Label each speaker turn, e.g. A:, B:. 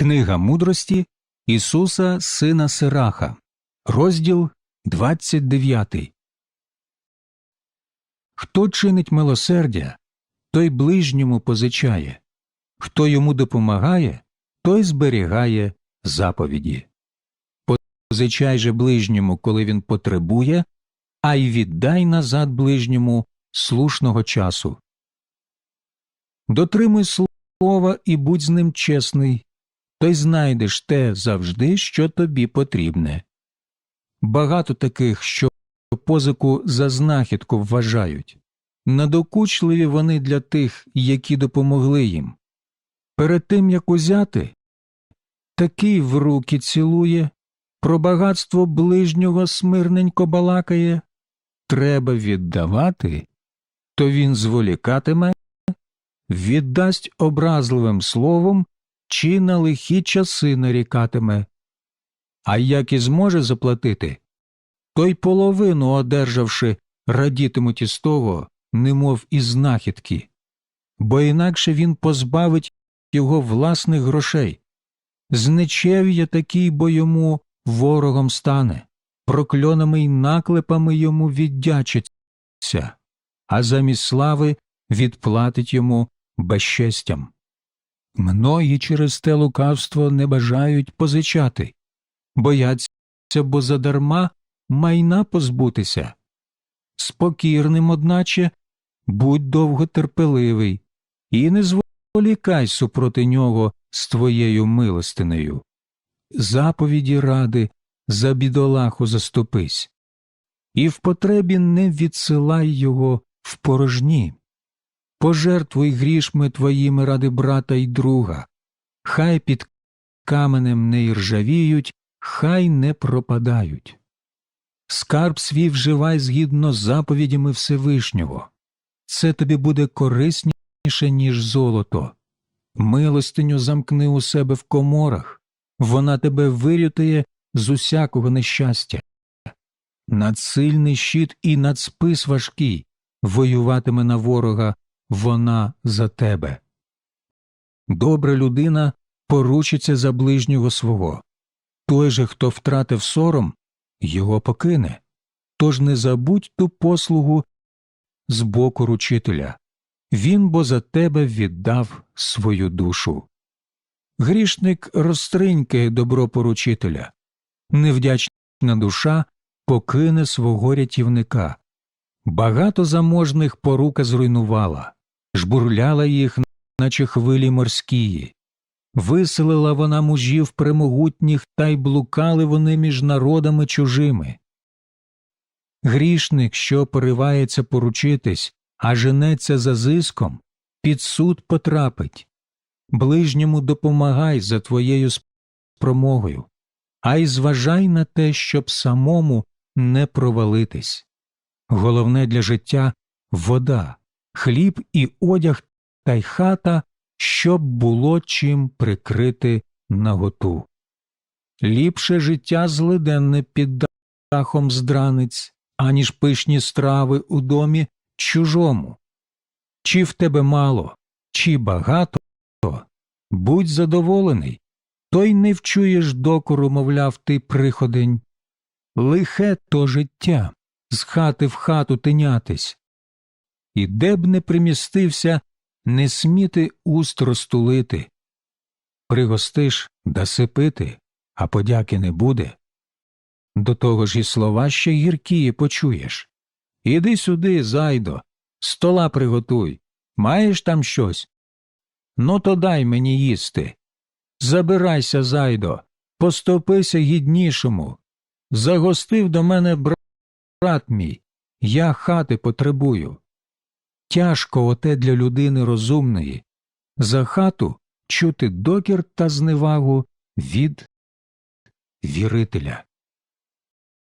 A: Книга мудрості Ісуса Сина Сираха, розділ 29. Хто чинить милосердя, той ближньому позичає, хто йому допомагає, той зберігає заповіді. Позичай же ближньому, коли він потребує, а й віддай назад ближньому слушного часу. Дотримуй слова і будь з ним чесний, то й знайдеш те завжди, що тобі потрібне. Багато таких, що позику за знахідку вважають. Надокучливі вони для тих, які допомогли їм. Перед тим, як узяти, такий в руки цілує, про багатство ближнього смирненько балакає, треба віддавати, то він зволікатиме, віддасть образливим словом чи на лихі часи нарікатиме. А як і зможе заплатити, то й половину одержавши, радітимуть із того, немов із знахідки, бо інакше він позбавить його власних грошей. Знечев'я такий, бо йому ворогом стане, прокльонами й наклепами йому віддячиться, а замість слави відплатить йому безчестям. Многі через те лукавство не бажають позичати, бояться, бо задарма майна позбутися. Спокірним, одначе, будь довготерпеливий, і не зволікай супроти нього з твоєю милостинею. Заповіді ради за бідолаху заступись, і в потребі не відсилай його в порожні. Пожертвуй грішми твоїми ради брата й друга, хай під каменем не іржавіють, хай не пропадають. Скарб свій вживай згідно з заповідями Всевишнього. Це тобі буде корисніше, ніж золото. Милостиню замкни у себе в коморах, вона тебе вирятує з усякого нещастя. Надсильний щит і надспис важкий воюватиме на ворога вона за тебе. Добра людина поручиться за ближнього свого. Той же, хто втратив сором, його покине. Тож не забудь ту послугу з боку ручителя. Він бо за тебе віддав свою душу. Грішник розтринькає добро поручителя, невдячна душа покине свого рятівника. Багато заможних порука зруйнувала, жбурляла їх, наче хвилі морськії. Виселила вона мужів премогутніх, та й блукали вони між народами чужими. Грішник, що поривається поручитись, а женеться за зиском, під суд потрапить. Ближньому допомагай за твоєю спромогою, а й зважай на те, щоб самому не провалитись. Головне для життя вода, хліб і одяг та й хата, щоб було чим прикрити наготу. Ліпше життя злиденне під дахом здраниць, аніж пишні страви у домі чужому. Чи в тебе мало, чи багато, будь задоволений, то й не вчуєш докору, мовляв, ти приходень. Лихе то життя з хати в хату тинятись. І де б не примістився, не сміти уст розтулити. Пригостиш даси пити, а подяки не буде. До того ж і слова ще гіркії почуєш. Іди сюди, зайдо, стола приготуй. Маєш там щось? Ну, то дай мені їсти. Забирайся, зайдо, поступися гіднішому. Загостив до мене брат мій, я хати потребую. Тяжко оте для людини розумної, за хату чути докір та зневагу від вірителя.